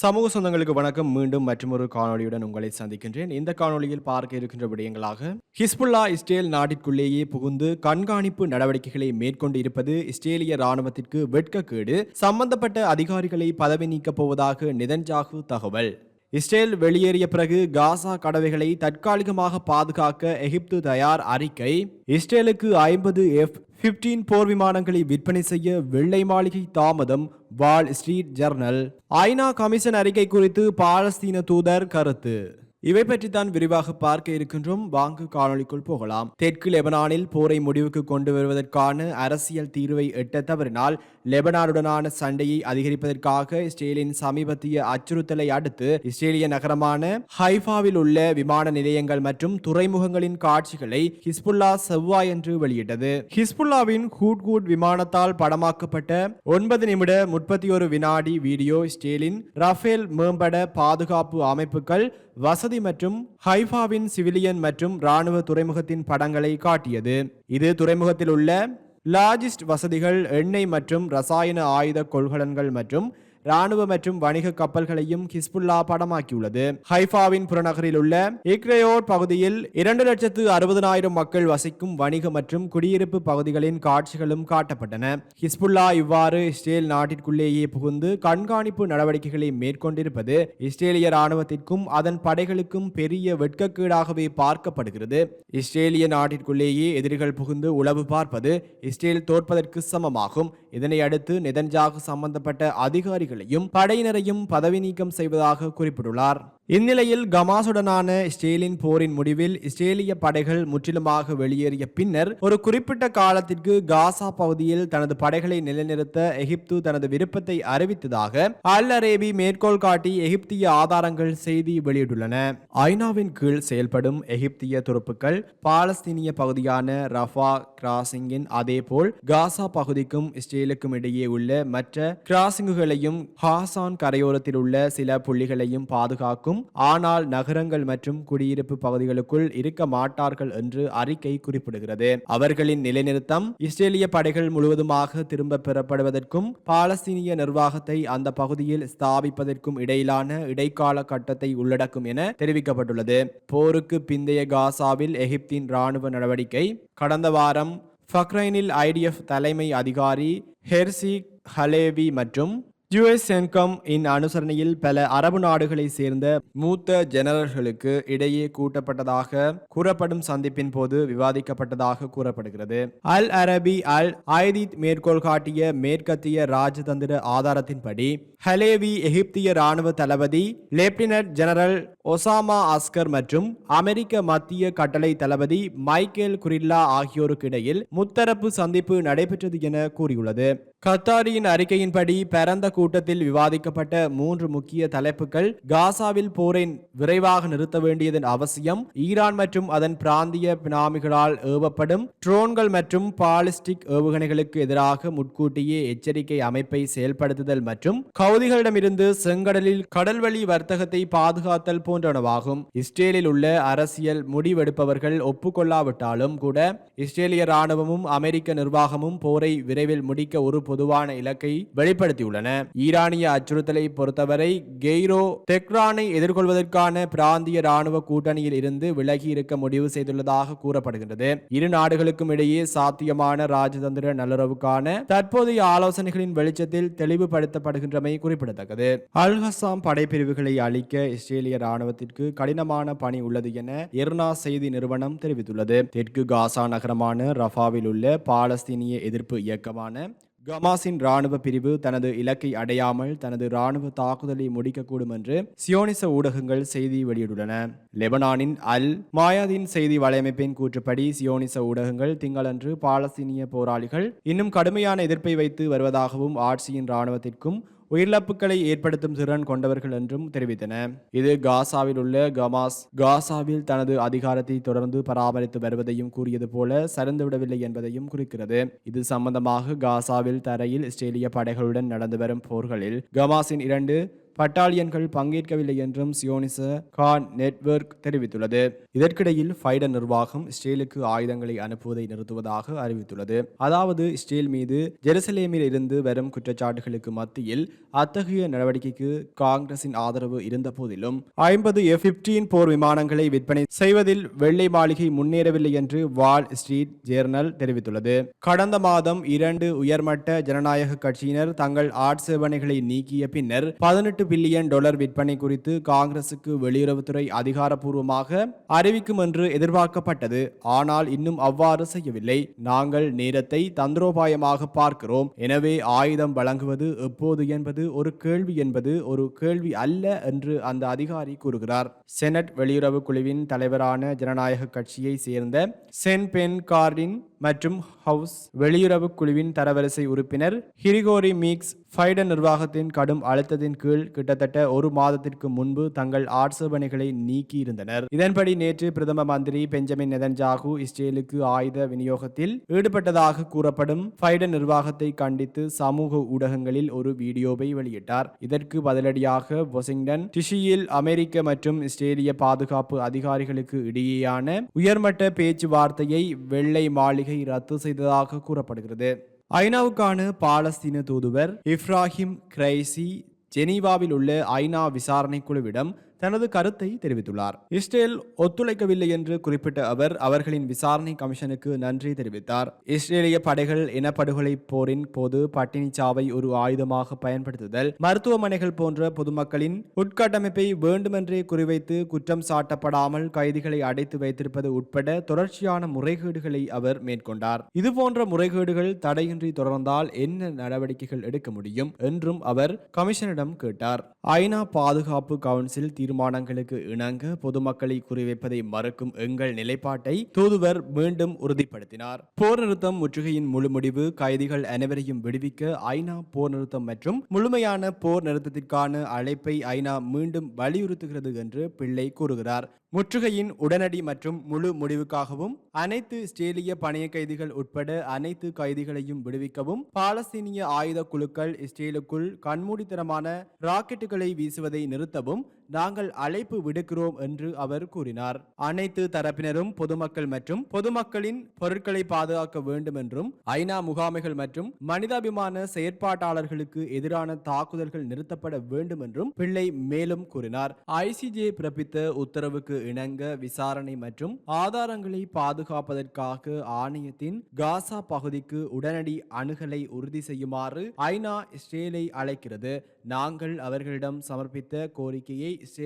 சமூக சொந்தங்களுக்கு வணக்கம். மீண்டும் மற்றொரு காணொலியுடன் உங்களை சந்திக்கின்றேன். இந்த காணொளியில் பார்க்க இருக்கின்ற விடயங்களாக ஹிஸ்புல்லா இஸ்ரேல் நாட்டிற்குள்ளேயே புகுந்து கண்காணிப்பு நடவடிக்கைகளை மேற்கொண்டு இருப்பது இஸ்ரேலிய ராணுவத்திற்கு வெட்கக்கேடு. சம்பந்தப்பட்ட அதிகாரிகளை பதவி நீக்கப் போவதாக நிதன்ஜாகு தகவல். இஸ்ரேல் வெளியேறிய பிறகு காசா கடவைகளை தற்காலிகமாக பாதுகாக்க எகிப்து தயார் அறிக்கை. இஸ்ரேலுக்கு ஐம்பது எஃப் 15 போர் விமானங்களை விற்பனை செய்ய வெள்ளை மாளிகை தாமதம் வால் ஸ்ட்ரீட் ஜர்னல் ஐநா கமிஷன் அறிக்கை குறித்து பாலஸ்தீன தூதர் கருத்து. இவை பற்றி தான் விரிவாக பார்க்க இருக்கின்றோம். வாங்கு காணொளிக்குள் போகலாம். தெற்கு லெபனானில் போரை முடிவுக்கு கொண்டு வருவதற்கான அரசியல் தீர்வை எட்ட தவறினால் லெபனானுடனான சண்டையை அதிகரிப்பதற்காக இஸ்ரேலின் சமீபத்திய அச்சுறுத்தலை அடுத்து இஸ்ரேலிய நகரமான ஹைஃபாவில் உள்ள விமான நிலையங்கள் மற்றும் துறைமுகங்களின் காட்சிகளை ஹிஸ்புல்லா செவ்வாய் என்று வெளியிட்டது. ஹிஸ்புல்லாவின் ஹூட்கூட் விமானத்தால் படமாக்கப்பட்ட ஒன்பது நிமிட முப்பத்தி ஒரு வினாடி வீடியோ இஸ்ரேலின் ரஃபேல் மேம்பட பாதுகாப்பு அமைப்புகள் வசதி மற்றும் ஹைஃபாவின் சிவிலியன் மற்றும் ராணுவ துறைமுகத்தின் படங்களை காட்டியது. இது துறைமுகத்தில் உள்ள லாஜிஸ்ட் வசதிகள் எண்ணெய் மற்றும் ரசாயன ஆயுத கொள்கலன்கள் மற்றும் ராணுவ மற்றும் வணிக கப்பல்களையும் ஹிஸ்புல்லா படமாக்கியுள்ளது. ஹைஃபாவின் புறநகரில் உள்ள இக்ரேயோட் பகுதியில் இரண்டு லட்சத்து அறுபதனாயிரம் மக்கள் வசிக்கும் வணிக மற்றும் குடியிருப்பு பகுதிகளின் காட்சிகளும் காட்டப்பட்டன. ஹிஸ்புல்லா இவ்வாறு இஸ்ரேல் நாட்டிற்குள்ளேயே புகுந்து கண்காணிப்பு நடவடிக்கைகளை மேற்கொண்டிருப்பது இஸ்ரேலிய ராணுவத்திற்கும் அதன் படைகளுக்கும் பெரிய வெட்கக்கேடாகவே பார்க்கப்படுகிறது. இஸ்ரேலிய நாட்டிற்குள்ளேயே எதிரிகள் புகுந்து உளவு பார்ப்பது இஸ்ரேல் தோற்பதற்கு சமமாகும். இதனை அடுத்து நெதன்ஜாகு சம்பந்தப்பட்ட அதிகாரிகளையும் படையினரையும் பதவி நீக்கம் செய்வதாக குறிப்பிட்டுள்ளார். இந்நிலையில் கமாசுடனான இஸ்ரேலின் போரின் முடிவில் இஸ்ரேலிய படைகள் முற்றிலுமாக வெளியேறிய பின்னர் ஒரு குறிப்பிட்ட காலத்திற்கு காசா பகுதியில் தனது படைகளை நிலைநிறுத்த எகிப்து தனது விருப்பத்தை அறிவித்ததாக அல் அரேபி மேற்கோள் காட்டி எகிப்திய ஆதாரங்கள் செய்தி வெளியிட்டுள்ளன. ஐநாவின் கீழ் செயல்படும் எகிப்திய துருப்புக்கள் பாலஸ்தீனிய பகுதியான ரஃபா கிராசிங்கின் அதேபோல் காசா பகுதிக்கும் இஸ்ரேலுக்கும் இடையே உள்ள மற்ற கிராசிங்குகளையும் ஹாசான் கரையோரத்தில் உள்ள சில புள்ளிகளையும் பாதுகாக்கும் ஆனால் நகரங்கள் மற்றும் குடியிருப்பு பகுதிகளுக்குள் இருக்க மாட்டார்கள் என்று அறிக்கை குறிப்பிடுகிறது. அவர்களின் நிலைநிறுத்தம் இஸ்ரேலிய படைகள் முழுவதுமாக திரும்ப பெறப்படுவதற்கும் பாலஸ்தீனிய நிர்வாகத்தை அந்த பகுதியில் ஸ்தாபிப்பதற்கும் இடையிலான இடைக்கால கட்டத்தை உள்ளடக்கும் என தெரிவிக்கப்பட்டுள்ளது. போருக்கு பிந்தைய காசாவில் எகிப்தின் ராணுவ நடவடிக்கை கடந்த வாரம் ஃபக்ரைனில் ஐடிஎஃப் தலைமை அதிகாரி ஹெர்சி ஹலேவி மற்றும் யுஎஸ் சென்கம் இன் அனுசரணையில் பல அரபு நாடுகளை சேர்ந்த மூத்த ஜெனரல்களுக்கு இடையே கூட்டப்பட்டதாக கூறப்படும் சந்திப்பின் போது விவாதிக்கப்பட்டதாக கூறப்படுகிறது. அல் அரபி அல் ஐதீத் மேற்கோள் காட்டிய மேற்கத்திய ராஜதந்திர ஆதாரத்தின்படி ஹலேவி எகிப்திய ராணுவ தளபதி லெப்டினன்ட் ஜெனரல் ஒசாமா அஸ்கர் மற்றும் அமெரிக்க மத்திய கட்டளை தளபதி மைக்கேல் குரில்லா ஆகியோருக்கு இடையில் முத்தரப்பு சந்திப்பு நடைபெற்றது என கூறியுள்ளது. கத்தாரியின் அறிக்கையின்படி பரந்த கூட்டத்தில் விவாதிக்கப்பட்ட மூன்று முக்கிய தலைப்புகள் காசாவில் போரை விரைவாக நிறுத்த வேண்டியதன் அவசியம் ஈரான் மற்றும் அதன் பிராந்திய பினாமிகளால் ஏவப்படும் ட்ரோன்கள் மற்றும் பாலிஸ்டிக் ஏவுகணைகளுக்கு எதிராக முட்கூட்டியே எச்சரிக்கை அமைப்பை செயல்படுத்துதல் மற்றும் கவுதிகளிடமிருந்து செங்கடலில் கடல்வழி வர்த்தகத்தை பாதுகாத்தல் போன்றனவாகும். இஸ்ரேலில் உள்ள அரசியல் முடிவெடுப்பவர்கள் ஒப்புக்கொள்ளாவிட்டாலும் கூட இஸ்ரேலிய ராணுவமும் அமெரிக்க நிர்வாகமும் போரை விரைவில் முடிக்க ஒரு பொதுவான இலக்கை வெளிப்படுத்தியுள்ளன. ஈரானிய அச்சுறுத்தலை பொறுத்தவரை கெய்ரோ தெக்ரானை எதிர்கொள்வதற்கான பிராந்திய ராணுவ கூட்டணியில் இருந்து விலகி இருக்க முடிவு செய்துள்ளதாக கூறப்படுகின்றது. இரு நாடுகளுக்கும் இடையே சாத்தியமான ராஜதந்திர நல்லுறவுக்கான தற்போதைய ஆலோசனைகளின் வெளிச்சத்தில் தெளிவுபடுத்தப்படுகின்றமை குறிப்பிடத்தக்கது. அல் ஹசாம் படைப்பிரிவுகளை அழிக்க இஸ்ரேலிய ராணுவத்திற்கு கடினமான பணி உள்ளது என எர்னா செய்தி நிறுவனம் தெரிவித்துள்ளது. தெற்கு காசா நகரமான ரஃபாவில் உள்ள பாலஸ்தீனிய எதிர்ப்பு இயக்கமான கமாஸின் ராணுவ பிரிவு தனது இலக்கை அடையாமல் தனது ராணுவ தாக்குதலை முடிக்கக்கூடும் என்று சியோனிச ஊடகங்கள் செய்தி வெளியிட்டுள்ளன. லெபனானின் அல் மாயாதீன் செய்தி வலையமைப்பின் கூற்றுப்படி சியோனிச ஊடகங்கள் திங்களன்று பாலஸ்தீனிய போராளிகள் இன்னும் கடுமையான எதிர்ப்பை வைத்து வருவதாகவும் ஆட்சியின் ராணுவத்திற்கும் உயிரிழப்புகளை ஏற்படுத்தும் திறன் கொண்டவர்கள் என்றும் தெரிவித்தன. இது காசாவில் உள்ள கமாஸ். காசாவில் தனது அதிகாரத்தை தொடர்ந்து பராமரித்து வருவதையும் கூறியது போல சரிந்துவிடவில்லை என்பதையும் குறிக்கிறது. இது சம்பந்தமாக காசாவில் தரையில் இஸ்ரேலிய படைகளுடன் நடந்து வரும் போர்களில் கமாஸின் இரண்டு பட்டாலியன்கள் பங்கேற்கவில்லை என்றும் சியோனிச கான் நெட்வொர்க் தெரிவித்துள்ளது. இதற்கிடையில் ஃபைடன் நிர்வாகம் இஸ்ரேலுக்கு ஆயுதங்களை அனுப்புவதை நிறுத்துவதாக அறிவித்துள்ளது. அதாவது இஸ்ரேல் மீது ஜெருசலேமில் இருந்து வரும் குற்றச்சாட்டுகளுக்கு மத்தியில் அத்தகைய நடவடிக்கைக்கு காங்கிரசின் ஆதரவு இருந்த போதிலும் ஐம்பது எஃப் பிப்டீன் போர் விமானங்களை விற்பனை செய்வதில் வெள்ளை மாளிகை முன்னேறவில்லை என்று வால் ஸ்ட்ரீட் ஜேர்னல் தெரிவித்துள்ளது. கடந்த மாதம் இரண்டு உயர்மட்ட ஜனநாயக கட்சியினர் தங்கள் ஆட்சேபனைகளை நீக்கிய பின்னர் பதினெட்டு பில்லியன் டாலர் விற்பனை குறித்து காங்கிரசுக்கு வெளியுறவுத்துறை அதிகாரப்பூர்வமாக அறிவிக்கும் என்று எதிர்பார்க்கப்பட்டது. ஆனால் இன்னும் அவ்வாறு செய்யவில்லை. நாங்கள் நேரத்தை தந்திரோபாயமாக பார்க்கிறோம். எனவே ஆயுதம் வழங்குவது எப்போது என்பது ஒரு கேள்வி என்பது ஒரு கேள்வி அல்ல என்று அந்த அதிகாரி கூறுகிறார். செனட் வெளியுறவு குழுவின் தலைவரான ஜனநாயக கட்சியை சேர்ந்த சென் பென் கார்டின் மற்றும் ஹவுஸ் வெளியுறவு குழுவின் தரவரிசை உறுப்பினர் ஹிரிகோரி மீக்ஸ் ஃபைடன் நிர்வாகத்தின் கடும் அழுத்தத்தின் கீழ் கிட்டத்தட்ட ஒரு மாதத்திற்கு முன்பு தங்கள் ஆட்சேபனைகளை நீக்கியிருந்தனர். இதன்படி நேற்று பிரதம மந்திரி பெஞ்சமின் நெதன்ஜாகு இஸ்ரேலுக்கு ஆயுத விநியோகத்தில் ஈடுபட்டதாக கூறப்படும் ஃபைடன் நிர்வாகத்தை கண்டித்து சமூக ஊடகங்களில் ஒரு வீடியோவை வெளியிட்டார். இதற்கு பதிலடியாக வாஷிங்டன் டிஷியில் அமெரிக்க மற்றும் இஸ்ரேலிய பாதுகாப்பு அதிகாரிகளுக்கு இடையேயான உயர்மட்ட பேச்சுவார்த்தையை வெள்ளை மாளிகை ரத்து செய்ததாக கூறப்படுகிறது. ஐநாவுக்கான பாலஸ்தீன தூதுவர் இப்ராஹிம் கிரைசி ஜெனீவாவில் உள்ள ஐநா விசாரணை குழுவிடம் தனது கருத்தை தெரிவித்துள்ளார். இஸ்ரேல் ஒத்துழைக்கவில்லை என்று குறிப்பிட்ட அவர் அவர்களின் விசாரணை கமிஷனுக்கு நன்றி தெரிவித்தார். இஸ்ரேலிய படைகள் இனப்படுகொலை போரின் போது பட்டினி சாவை ஒரு ஆயுதமாக பயன்படுத்துதல் மருத்துவமனைகள் போன்ற பொதுமக்களின் உட்கட்டமைப்பை வேண்டுமென்றே குறிவைத்து குற்றம் சாட்டப்படாமல் கைதிகளை அடைத்து வைத்திருப்பது உட்பட தொடர்ச்சியான முறைகேடுகளை அவர் மேற்கொண்டார். இதுபோன்ற முறைகேடுகள் தடையின்றி தொடர்ந்தால் என்ன நடவடிக்கைகள் எடுக்க முடியும் என்றும் அவர் கமிஷனிடம் கேட்டார். ஐநா பாதுகாப்பு கவுன்சில் தீர்மானங்களுக்கு இணங்க பொதுமக்களை குறிவைப்பதை மறுக்கும் எங்கள் நிலைப்பாட்டை தூதுவர் மீண்டும் உறுதிப்படுத்தினார். போர் நிறுத்தம் முற்றுகையின் முழு முடிவு கைதிகள் அனைவரையும் விடுவிக்க ஐநா போர் நிறுத்தம் மற்றும் முழுமையான போர் நிறுத்தத்திற்கான அழைப்பை ஐநா மீண்டும் வலியுறுத்துகிறது என்று பிள்ளை கூறுகிறார். முற்றுகையின் உடனடி மற்றும் முழு முடிவுக்காகவும் அனைத்து இஸ்ரேலிய பணைய கைதிகள் உட்பட அனைத்து கைதிகளையும் விடுவிக்கவும் பாலஸ்தீனிய ஆயுத குழுக்கள் இஸ்ரேலுக்குள் கண்மூடித்தனமான ராக்கெட்டுகளை வீசுவதை நிறுத்தவும் நாங்கள் அழைப்பு விடுக்கிறோம் என்று அவர் கூறினார். அனைத்து தரப்பினரும் பொதுமக்கள் மற்றும் பொதுமக்களின் பொருட்களை பாதுகாக்க வேண்டும் என்றும் ஐநா முகாமைகள் மற்றும் மனிதாபிமான செயற்பாட்டாளர்களுக்கு எதிரான தாக்குதல்கள் நிறுத்தப்பட வேண்டும் என்றும் பிள்ளை மேலும் கூறினார். ஐசிஜே பிறப்பித்த உத்தரவுக்கு இணங்க விசாரணை மற்றும் ஆதாரங்களை பாதுகாப்பதற்காக ஆணையத்தின் காசா பகுதிக்கு உடனடி அணுகலை உறுதி செய்யுமாறு ஐநா இஸ்ரேலை அழைக்கிறது. நாங்கள் அவர்களிடம் சமர்ப்பித்த கோரிக்கையை இஸ்ரேல்